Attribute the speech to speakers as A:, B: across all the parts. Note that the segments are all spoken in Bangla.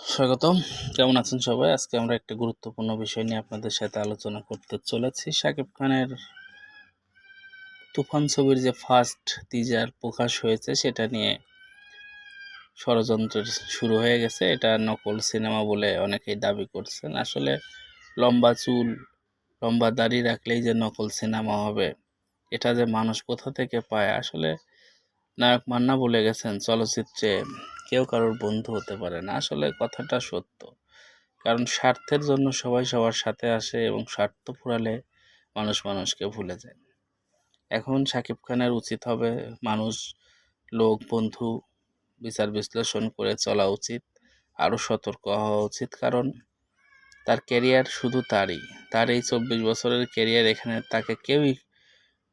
A: স্বাগতম। কেমন আছেন সবাই? আজকে আমরা একটা গুরুত্বপূর্ণ বিষয় নিয়ে আপনাদের সাথে আলোচনা করতে চলেছি। শাকিব খানের তুফান ছবির যে ফার্স্ট টিজার প্রকাশ হয়েছে, সেটা নিয়ে ষড়যন্ত্রের শুরু হয়ে গেছে। এটা নকল সিনেমা বলে অনেকেই দাবি করছেন। আসলে লম্বা চুল, লম্বা দাড়ি রাখলেই যে নকল সিনেমা হবে, এটা যে মানুষ কোথা থেকে পায়? আসলে নায়ক মান্না বলে গেছেন চলচ্চিত্রে কেউ কারোর বন্ধু হতে পারে না। আসলে কথাটা সত্য। কারণ স্বার্থের জন্য সবাই সবার সাথে আসে এবং স্বার্থ ফুরালে মানুষ মানুষকে ভুলে যায়। এখন শাকিব খানের উচিত হবে মানুষ, লোক, বন্ধু বিচার বিশ্লেষণ করে চলা উচিত, আরও সতর্ক হওয়া উচিত। কারণ তার ক্যারিয়ার শুধু তারই। তার এই চব্বিশ বছরের ক্যারিয়ার এখানে তাকে কেউই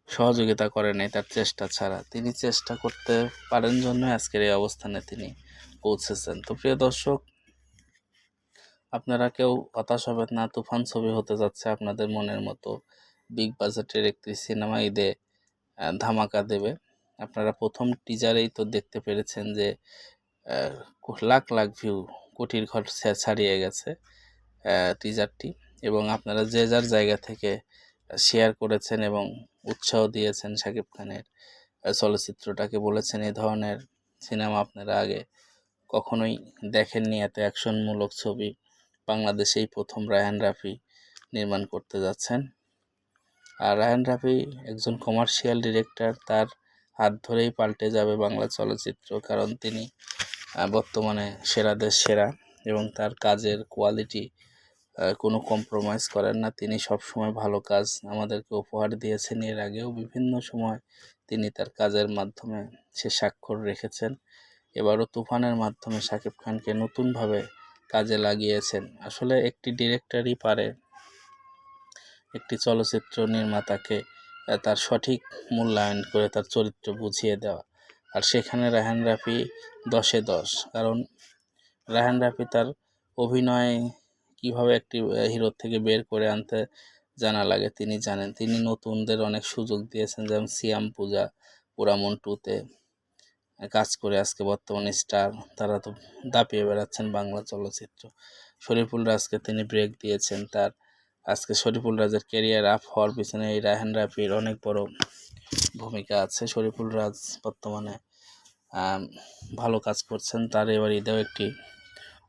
A: সহযোগিতা করে তার চেষ্টা ছাড়া। তিনি চেষ্টা করতে পারেন জন্য আজকের এই অবস্থানে তিনি পৌঁছেছেন। তো প্রিয় দর্শক, আপনারা কেউ হতাশ হবেন না, তুফান ছবি হতে যাচ্ছে আপনাদের মনের মতো। বিগ বাজেটের একটি সিনেমা ঈদে ধামাকা দেবে। আপনারা প্রথম টিজারেই তো দেখতে পেরেছেন যে লাখ লাখ ভিউ কোটির ঘর ছাড়িয়ে গেছে টিজারটি। এবং আপনারা যে যার জায়গা থেকে শেয়ার করেছেন এবং উৎসাহ দিয়েছেন শাকিব খানের চলচ্চিত্রটাকে বলেছেন এ ধরনের সিনেমা আপনারা আগে কখনোই দেখেননি, এত অ্যাকশনমূলক ছবি বাংলাদেশেই প্রথম রায়হান রাফি নির্মাণ করতে যাচ্ছেন। আর রায়ান রাফি একজন কমার্শিয়াল ডিরেক্টর তার হাত ধরেই পাল্টে যাবে বাংলা চলচ্চিত্র, কারণ তিনি বর্তমানে সেরাদের সেরা এবং তার কাজের কোয়ালিটি কোনো কম্প্রোমাইজ করেন না। তিনি সব সময় ভালো কাজ আমাদেরকে উপহার দিয়েছেন। এর আগেও বিভিন্ন সময় তিনি তার কাজের মাধ্যমে সে স্বাক্ষর রেখেছেন। এবারও তুফানের মাধ্যমে শাকিব খানকে নতুনভাবে কাজে লাগিয়েছেন। আসলে একটি ডিরেক্টরই পারে, একটি চলচ্চিত্র নির্মাতাকে তার সঠিক মূল্যায়ন করে তার চরিত্র বুঝিয়ে দেওয়া। আর সেখানে রাহান রাফি দশে দশ। কারণ রাহান রাফি তার অভিনয় কীভাবে একটি হিরো থেকে বের করে আনতে জানা লাগে তিনি জানেন। তিনি নতুনদের অনেক সুযোগ দিয়েছেন, যেমন সিয়াম পূজা পুরামন টুতে কাজ করে আজকে বর্তমানে স্টার তারা তো দাপিয়ে বেড়াচ্ছেন বাংলা চলচ্চিত্র। শরীফুল রাজকে তিনি ব্রেক দিয়েছেন তার। আজকে শরীফুল রাজের ক্যারিয়ার আপ হওয়ার পিছনে এই রায়হান রাফির অনেক বড় ভূমিকা আছে। শরীফুল রাজ বর্তমানে ভালো কাজ করছেন। তার এবার ঈদেও একটি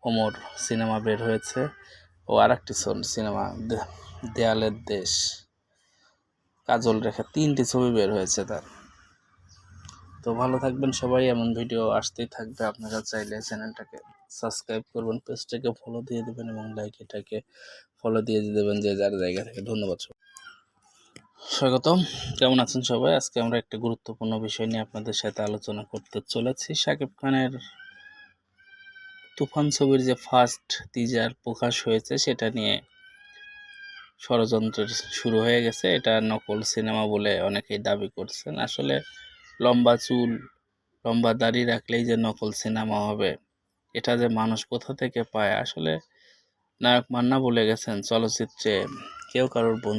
A: ওমর সিনেমা বের হয়েছে। ও আর একটি সিনেমা দেয়ালের দেশ। কাজল রেখা, তিনটি ছবি বের হয়েছে তার। তো ভালো থাকবেন সবাই, এমন ভিডিও আসতেই থাকবে। আপনারা চাইলে চ্যানেলটাকে সাবস্ক্রাইব করবেন, পেজটাকে ফলো দিয়ে দেবেন এবং লাইক এটাকে ফলো দিয়ে দেবেন যে যার জায়গা থেকে। ধন্যবাদ। স্বাগতম। কেমন আছেন সবাই? আজকে আমরা একটা গুরুত্বপূর্ণ বিষয় নিয়ে আপনাদের সাথে আলোচনা করতে চলেছি। সাকিব খানের তুফান ছবির যে ফার্স্ট টিজার প্রকাশ হয়েছে, সেটা নিয়ে ষড়যন্ত্রের শুরু হয়ে গেছে। এটা নকল সিনেমা বলে অনেকেই দাবি করছেন। আসলে লম্বা চুল, লম্বা দাড়ি রাখলেই যে নকল সিনেমা হবে, এটা যে মানুষ কোথা থেকে পায়? আসলে নায়ক মান্না বলে গেছেন, চলচ্চিত্রে কেউ কারোর বন্ধু